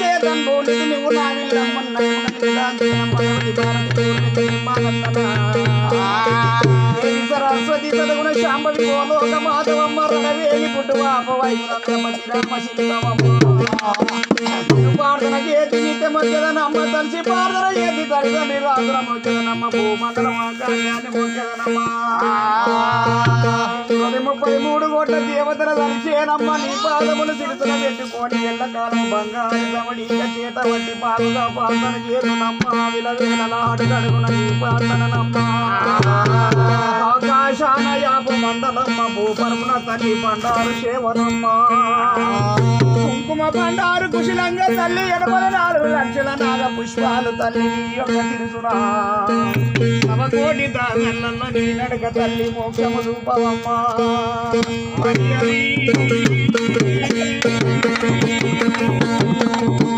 చేతం బోడికి నువ్వు నా సరస్వతి సదగుణ శాంభవి గోలోక మాధవమ్మ రణవేలి పుట్టువ అపవైకులమ్మ శ్రీరామ ప్రార్థన చేతి నిత్య తలిసి ప్రార్థన చేతి మొక్కదనమ్మ ముప్పై మూడు కోట్ల దేవతల దర్శనమ్మ నీ పాదములు సిరుతుల పెట్టుకొని ఎల్లకాలం బంగారు చేత పాలుగా చేతునమ్మ విలవేలలాడు కడుగున నీ ఆకాశాన యాప మండలమ్మ భూపరమున తల్లి పండారు శేవనమ్మ కుంకుమ పండారు కుశలంగా తల్లి ఎనభై నాలుగు లక్షల నాగ పుష్పాలు తల్లి యొక్క తిరుసునా నవకోటి దానెల్లలో నీ నడక తల్లి మోక్షము రూపమమ్మ you.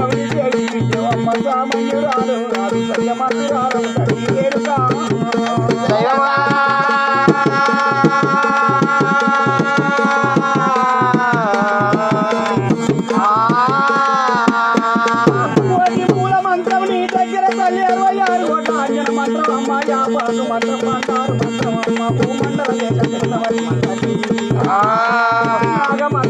గౌరి దేవి విద్యవు అమ్మ సామయ్యురాలు రాదు సత్యమంతురాలు తల్లి మంత్రం మంత్రం మంత్రం మంత్రం మంత్రం మంత్రం మంత్రం మంత్రం మంత్రం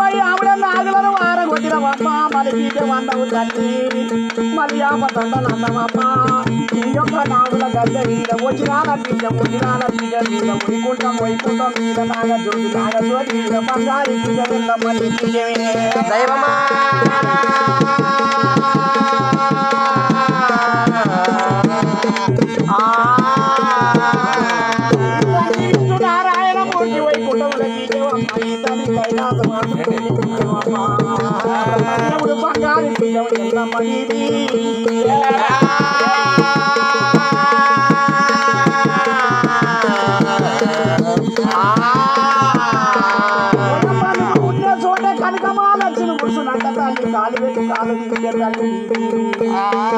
వన్నవు ఆవిడ నాగులను వారగొట్టినవమ్మ మలి గీత వన్నవు తల్లి. మలి ఆప తండలన్నవమ్మ ఈ యొక్క నాగుల గద్దె మీద వచ్చినాల బీజ వచ్చినాల బీజ మీద వైకుంఠం వైకుంఠం మీద నాగ జ్యోతి నాగ జ్యోతి మీద బంగారు బీజ మళ్ళీ దైవమా?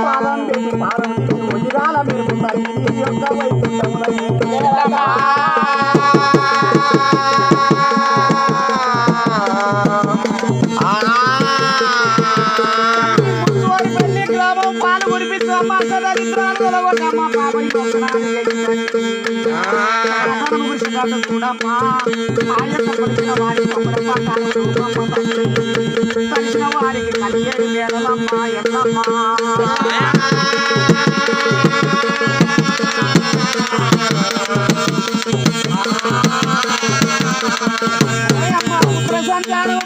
పాదం పెట్టి పాదం దిగి ఉదిరాల యొక్క వైకుంఠముల కొలిసిన కలిసిన వారికి కలిగేది వేలమ్మ ఎల్లమ్మ ప్రశాంతాలు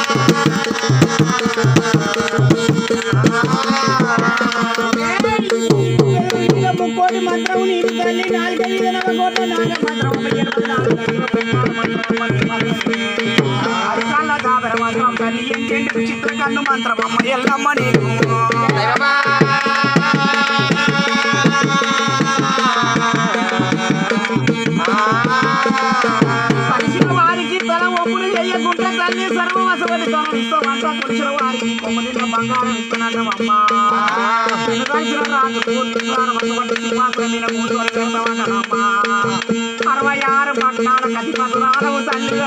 చిత్రకన్ను మంత్రమమ్మ ఎల్లమ్మ రాజు రాజు కూర్చున్నారు మీద కూర్చొని పెడతామన్నామ్మా పట్టాలు ఆరు తల్లి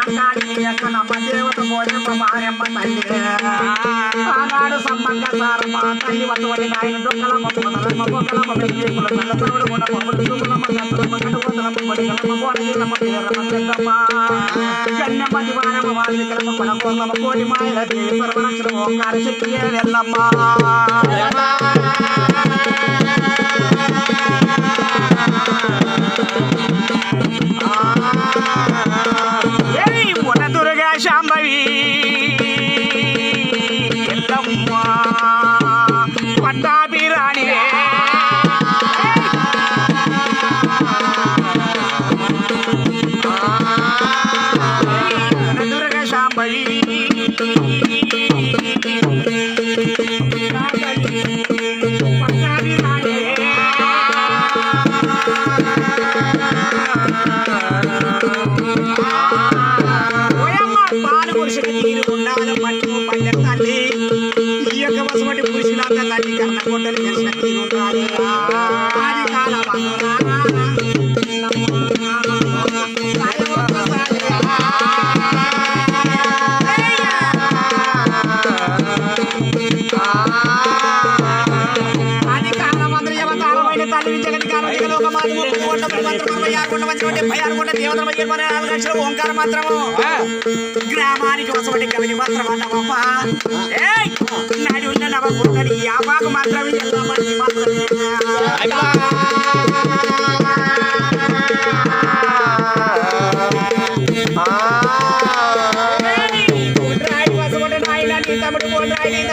మాట్లాడి నీ అక్క నమ్మ దేవత భోజనమ్మ మారమ్మ తల్లి ఆనాడు సమ్మక్క సారమ్మ తల్లి వసవడి నాయన డొక్కలమ్మ పొదలమ్మ పొక్కలమ్మ వెయ్యేకుల తల్ల తరుడు గుణ చూపులమ్మ గంతులమ్మ గడుపులమ్మ కొడికలమ్మ బోడగిలమ్మ పేరమ్మ పెద్దమ్మ కన్యమ్మ దివానమ్మ వాల్మీకలమ్మ కొనకోలమ్మ కోటి మాయల దేవి సర్వరక్షణ ఓంకార శక్తి వెళ్ళమ్మ ఏయ్ சாம்பவி எல்லம்மா பட்டாபிராணியே சாம்பவி మధ్య ఇరవై నాలుగు లక్షల ఓంకార మంత్రము. గ్రామానికి వసవటి కవిని మాత్రం అన్నమమ్మ ఏయ్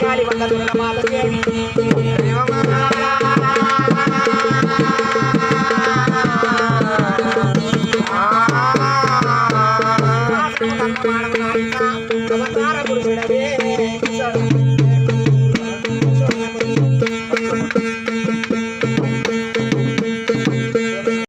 నాడి ఉన్న నవ యాపాకు మాత్రమే